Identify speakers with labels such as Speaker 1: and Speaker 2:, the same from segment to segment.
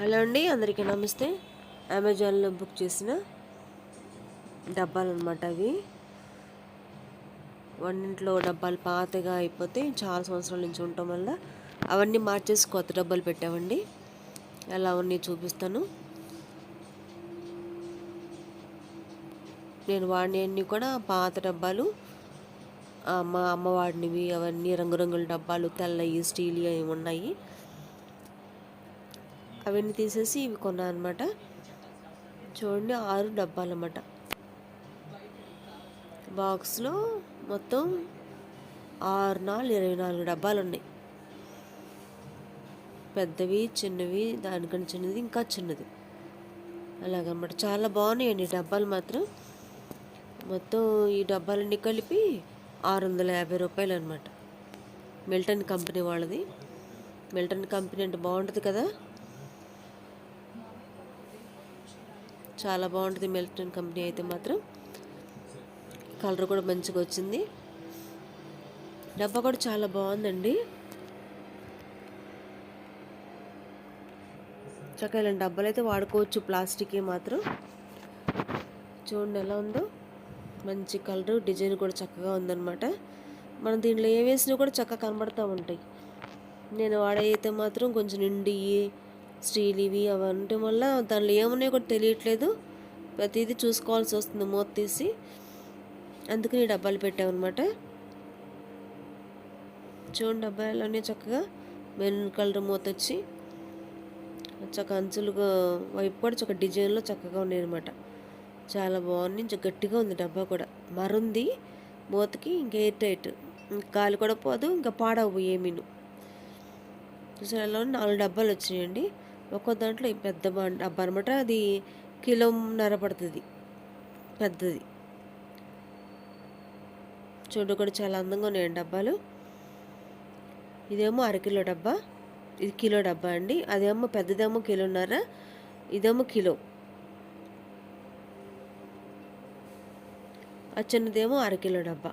Speaker 1: Hello అండి అందరికీ నమస్తే. అమెజాన్లో బుక్ చేసిన డబ్బాలు అనమాట అవి. వంటింట్లో డబ్బాలు పాతగా అయిపోతే చాలా సంవత్సరాల నుంచి ఉండటం వల్ల అవన్నీ మార్చేసి కొత్త డబ్బాలు పెట్టామండి. ఎలా అవన్నీ చూపిస్తాను. నేను వాడినవన్నీ కూడా పాత డబ్బాలు మా అమ్మ వాడినవి అవన్నీ రంగురంగుల డబ్బాలు తెల్లవి స్టీల్ అవి ఉన్నాయి. అవన్నీ తీసేసి ఇవి కొన్నాను అనమాట చూడండి ఆరు డబ్బాలు అన్నమాట బాక్స్లో మొత్తం ఆరు నాలుగు ఇరవై నాలుగు డబ్బాలు ఉన్నాయి పెద్దవి చిన్నవి దానికన్నా చిన్నది ఇంకా చిన్నది. అలాగనమాట చాలా బాగున్నాయండి డబ్బాలు మాత్రం. మొత్తం ఈ డబ్బాలన్నీ కలిపి ఆరు వందల యాభై రూపాయలు అనమాట మిల్టన్ కంపెనీ వాళ్ళది. మిల్టన్ కంపెనీ అంటే బాగుంటుంది కదా? చాలా బాగుంటుంది మిల్టన్ కంపెనీ అయితే మాత్రం. కలర్ కూడా మంచిగా వచ్చింది. డబ్బా కూడా చాలా బాగుందండి. చక్కగా ఇలాంటి డబ్బాలు అయితే వాడుకోవచ్చు ప్లాస్టిక్ మాత్రం. చూడండి ఎలా ఉందో. మంచి కలర్ డిజైన్ కూడా చక్కగా ఉందన్నమాట. మనం దీంట్లో ఏ వేసినా కూడా చక్కగా కనబడుతూ ఉంటాయి. నేను వాడైతే మాత్రం కొంచెం నిండి స్టీల్ ఇవి వల్ల దానిలో ఏమున్నాయో కూడా తెలియట్లేదు. ప్రతిదీ చూసుకోవాల్సి వస్తుంది మూత తీసి. అందుకని డబ్బాలు పెట్టామన్నమాట చూడండి డబ్బాలోనే చక్కగా మెరూన్ కలర్ మూత వచ్చి చక్క అంచులుగా వైపు కూడా చక్క డిజైన్లో చక్కగా ఉన్నాయి అనమాట చాలా బాగుంది గట్టిగా ఉంది డబ్బా కూడా. మరుంది మూతకి ఇంకా ఎయిర్ టైట్. గాలి కూడా పోదు ఇంకా పాడవు ఏమీను చూసారు నాలుగు డబ్బాలు వచ్చినాయండి. ఒక్కో దాంట్లో పెద్ద డబ్బా అనమాట అది కిలోన్నర పడుతుంది. పెద్దది. చూడు కూడా చాలా అందంగా ఉన్నాయండి డబ్బాలు. ఇదేమో అరకిలో డబ్బా. ఇది కిలో డబ్బా అండి. అదేమో పెద్దదేమో కిలోన్నర ఇదేమో కిలో. ఆ చిన్నదేమో అరకిలో డబ్బా.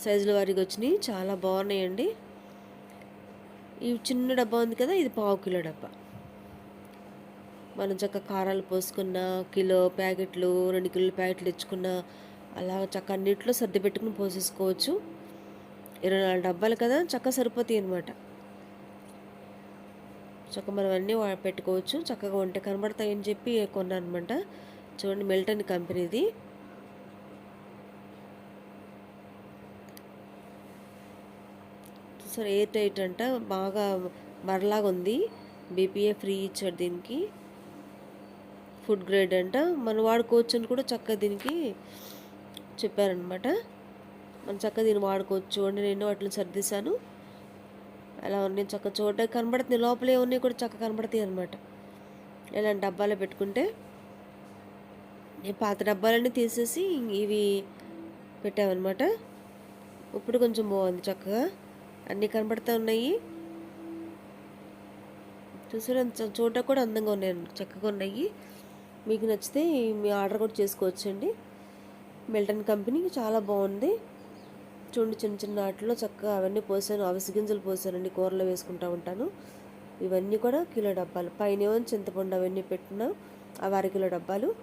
Speaker 1: సైజుల వారికి వచ్చినాయి చాలా బాగున్నాయండి. ఈ చిన్న డబ్బా ఉంది కదా ఇది పావు కిలో డబ్బా. మనం చక్క కారాలు పోసుకున్న కిలో ప్యాకెట్లు రెండు కిలోల ప్యాకెట్లు తెచ్చుకున్న అలా చక్క అన్నింటిలో సర్ది పెట్టుకుని పోసేసుకోవచ్చు. ఇరవై నాలుగు డబ్బాలు కదా చక్క సరిపోతాయి అనమాట చక్క మనం అన్నీ పెట్టుకోవచ్చు. చక్కగా ఉంటే కనబడతాయని చెప్పి కొన్నాను అనమాట చూడండి మిల్టన్ కంపెనీది. చూసారు ఎయిర్ టైట్ అంట? బాగా మరలాగా ఉంది. బీపీఏ ఫ్రీ ఇచ్చాడు దీనికి. ఫుడ్ గ్రేడ్ అంట. మనం వాడుకోవచ్చు అని కూడా చక్కగా దీనికి చెప్పారనమాట మనం చక్కగా దీన్ని వాడుకోవచ్చు చూడండి నేను వాటిని సర్దిశాను. అలా ఉన్నాయి చక్క చూడడానికి కనబడుతుంది. లోపల ఏమున్నాయి కూడా చక్కగా కనబడతాయి అనమాట ఇలాంటి డబ్బాలో పెట్టుకుంటే. పాత డబ్బాలన్నీ తీసేసి ఇవి పెట్టామన్నమాట. ఇప్పుడు కొంచెం బాగుంది చక్కగా. అన్నీ కనబడుతూ ఉన్నాయి. చూసారా? చూడటం కూడా అందంగా ఉన్నాయి. చక్కగా ఉన్నాయి. మీకు నచ్చితే మీ ఆర్డర్ కూడా చేసుకోవచ్చండి. మిల్టన్ కంపెనీ చాలా బాగుంది. చూడండి చిన్న చిన్న వాటిలో చక్కగా అవన్నీ పోసాను. అవిసి గింజలు పోసానండి. కూరలో వేసుకుంటూ ఉంటాను. ఇవన్నీ కూడా కిలో డబ్బాలు. పైన ఏమో చింతపండు అవన్నీ పెట్టిన అవి అరకిలో డబ్బాలు.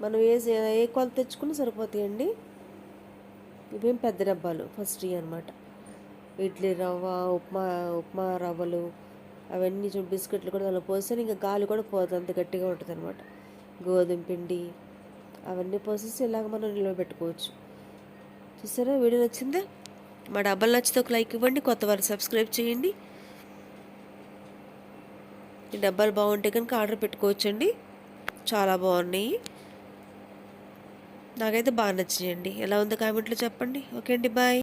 Speaker 1: మనం ఏ ఏ కొలత తెచ్చుకుని సరిపోతాయండి. ఇవేం పెద్ద డబ్బాలు? ఫస్ట్ అనమాట ఇడ్లీ రవ్వ ఉప్మా ఉప్మా రవ్వలు అవన్నీ బిస్కెట్లు కూడా దానిలో పోస్తే ఇంకా గాలి కూడా పోదు అంత గట్టిగా ఉంటుంది అనమాట గోధుమ పిండి అవన్నీ పోసేసి ఇలాగ మనం నిల్వ పెట్టుకోవచ్చు. చూసారా? వీడియో నచ్చిందా? మా డబ్బాలు నచ్చితే ఒక లైక్ ఇవ్వండి కొత్త వారు సబ్స్క్రైబ్ చేయండి. ఈ డబ్బాలు బాగుంటే కనుక ఆర్డర్ పెట్టుకోవచ్చండి. చాలా బాగున్నాయి. నాకైతే బాగా నచ్చినాయండి. ఎలా ఉందో కామెంట్లో చెప్పండి. ఓకే అండి బాయ్.